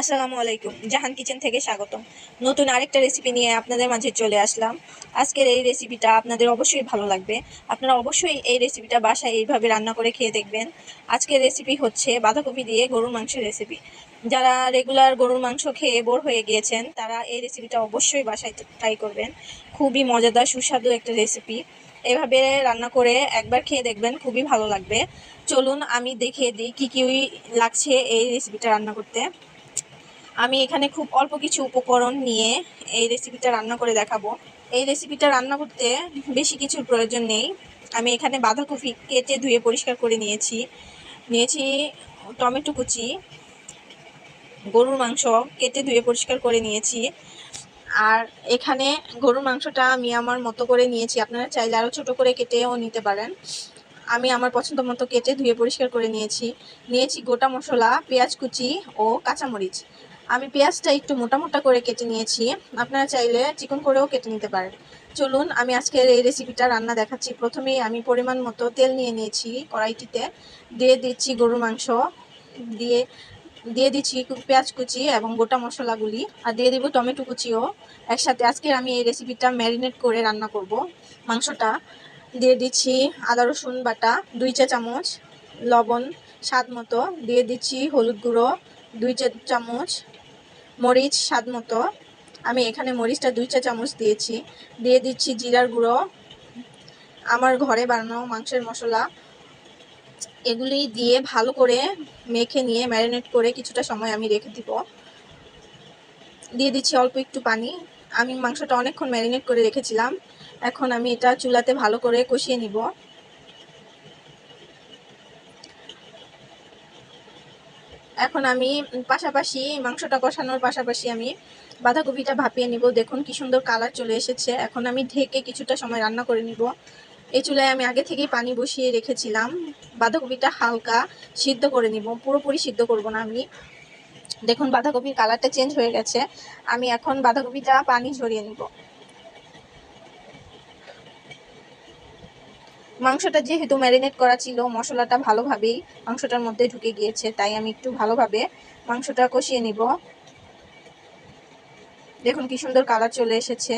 আসসালামু আলাইকুম, জাহান কিচেন থেকে স্বাগতম। নতুন আরেকটা রেসিপি নিয়ে আপনাদের মাঝে চলে আসলাম। আজকের এই রেসিপিটা আপনাদের অবশ্যই ভালো লাগবে। আপনারা অবশ্যই এই রেসিপিটা বাসায় এইভাবে রান্না করে খেয়ে দেখবেন। আজকের রেসিপি হচ্ছে বাঁধাকপি দিয়ে গরুর মাংসের রেসিপি যারা রেগুলার গরুর মাংস খেয়ে বোর হয়ে গিয়েছেন, তারা এই রেসিপিটা অবশ্যই বাসায় ট্রাই করবেন। খুবই মজাদার, সুস্বাদু একটা রেসিপি এভাবে রান্না করে একবার খেয়ে দেখবেন, খুবই ভালো লাগবে। চলুন আমি দেখিয়ে দিই কী কী লাগছে এই রেসিপিটা রান্না করতে। আমি এখানে খুব অল্প কিছু উপকরণ নিয়ে এই রেসিপিটা রান্না করে দেখাবো। এই রেসিপিটা রান্না করতে বেশি কিছুর প্রয়োজন নেই। আমি এখানে বাঁধাকপি কেটে ধুয়ে পরিষ্কার করে নিয়েছি। নিয়েছি টমেটো কুচি, গরুর মাংস কেটে ধুয়ে পরিষ্কার করে নিয়েছি। আর এখানে গরুর মাংসটা আমি আমার মতো করে নিয়েছি। আপনারা চাইলে আরও ছোটো করে কেটেও নিতে পারেন। আমি আমার পছন্দ মতো কেটে ধুয়ে পরিষ্কার করে নিয়েছি। নিয়েছি গোটা মশলা, পেঁয়াজ কুচি ও কাঁচামরিচ। আমি পেঁয়াজটা একটু মোটা মোটা করে কেটে নিয়েছি। আপনারা চাইলে চিকন করেও কেটে নিতে পারেন। চলুন, আমি আজকের এই রেসিপিটা রান্না দেখাচ্ছি। প্রথমেই আমি পরিমাণ মতো তেল নিয়ে নিয়েছি কড়াইটিতে। দিয়ে দিচ্ছি গরুর মাংস, দিয়ে দিয়ে দিচ্ছি পেঁয়াজ কুচি এবং গোটা মশলাগুলি। আর দিয়ে দিব টমেটো কুচিও। একসাথে আজকে আমি এই রেসিপিটা ম্যারিনেট করে রান্না করব মাংসটা। দিয়ে দিচ্ছি আদা, রসুন বাটা, দুই চা চামচ লবণ স্বাদ মতো। দিয়ে দিচ্ছি হলুদ গুঁড়ো দুই চা, চামচ মরিচ স্বাদ মতো। আমি এখানে মরিচটা দুই চা চামচ দিয়েছি। দিয়ে দিচ্ছি জিরার গুঁড়ো। আমার ঘরে বানানো মাংসের মশলা। এগুলি দিয়ে ভালো করে মেখে নিয়ে ম্যারিনেট করে কিছুটা সময় আমি রেখে দিব। দিয়ে দিচ্ছি অল্প একটু পানি। আমি মাংসটা অনেকক্ষণ ম্যারিনেট করে রেখেছিলাম। এখন আমি এটা চুলাতে ভালো করে কষিয়ে নিব। এখন আমি পাশাপাশি মাংসটা কষানোর পাশাপাশি আমি বাঁধাকপিটা ভাপিয়ে নিব। দেখুন কি সুন্দর কালার চলে এসেছে। এখন আমি ঢেকে কিছুটা সময় রান্না করে নিব। এই চুলায় আমি আগে থেকেই পানি বসিয়ে রেখেছিলাম। বাঁধাকপিটা হালকা সিদ্ধ করে নিব। পুরোপুরি সিদ্ধ করব না আমি। দেখুন বাঁধাকপির কালারটা চেঞ্জ হয়ে গেছে। আমি এখন বাঁধাকপিটা পানি ঝরিয়ে নিব। মাংসটা যেহেতু ম্যারিনেট করা ছিল, মশলাটা ভালোভাবেই মাংসটার মধ্যে ঢুকে গিয়েছে, তাই আমি একটু ভালোভাবে মাংসটা কষিয়ে নিব। দেখুন কি সুন্দর কালার চলে এসেছে।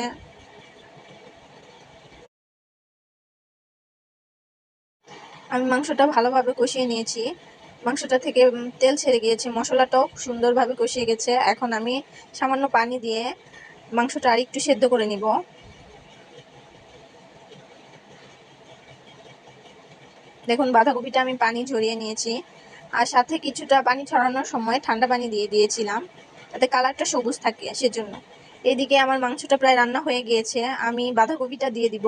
আমি মাংসটা ভালোভাবে কষিয়ে নিয়েছি। মাংসটা থেকে তেল ছেড়ে গিয়েছে, মশলাটাও সুন্দরভাবে কষিয়ে গেছে। এখন আমি সামান্য পানি দিয়ে মাংসটা আর একটু সেদ্ধ করে নিব। দেখুন, বাঁধাকপিটা আমি পানি ঝরিয়ে নিয়েছি আর সাথে কিছুটা পানি ছড়ানোর সময় ঠান্ডা পানি দিয়ে দিয়েছিলাম। তাতে কালারটা সবুজ থাকে সেজন্য। এদিকে আমার মাংসটা প্রায় রান্না হয়ে গিয়েছে। আমি বাঁধাকপিটা দিয়ে দিব।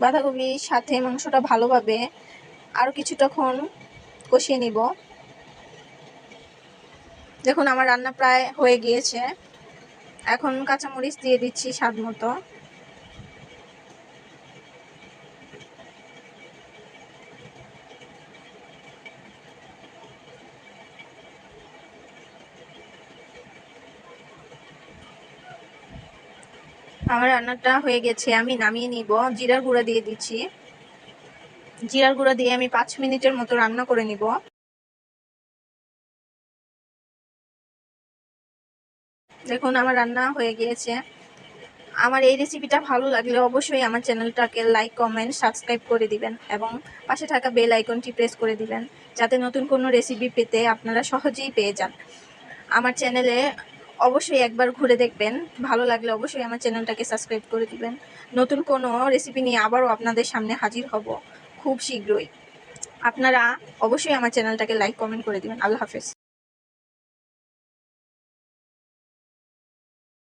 বাঁধাকপির সাথে মাংসটা ভালোভাবে আরও কিছুটাক্ষণ কষিয়ে নিব। দেখুন, আমার রান্না প্রায় হয়ে গিয়েছে। এখন কাঁচামরিচ দিয়ে দিচ্ছি স্বাদ মতো। আমার রান্নাটা হয়ে গেছে, আমি নামিয়ে নিব। জিরার গুঁড়া দিয়ে দিচ্ছি। জিরার গুঁড়া দিয়ে আমি পাঁচ মিনিটের মতো রান্না করে নিব। দেখুন, আমার রান্না হয়ে গিয়েছে। আমার এই রেসিপিটা ভালো লাগলে অবশ্যই আমার চ্যানেলটাকে লাইক কমেন্ট সাবস্ক্রাইব করে দিবেন এবং পাশে থাকা বেল আইকনটি প্রেস করে দিবেন, যাতে নতুন কোনো রেসিপি পেতে আপনারা সহজেই পেয়ে যান। আমার চ্যানেলে অবশ্যই একবার ঘুরে দেখবেন, ভালো লাগলে অবশ্যই আমার চ্যানেলটাকে সাবস্ক্রাইব করে দিবেন। নতুন কোনো রেসিপি নিয়ে আবারও আপনাদের সামনে হাজির হব খুব শীঘ্রই। আপনারা অবশ্যই আমার চ্যানেলটাকে লাইক কমেন্ট করে দিবেন। আল্লাহ হাফেজ।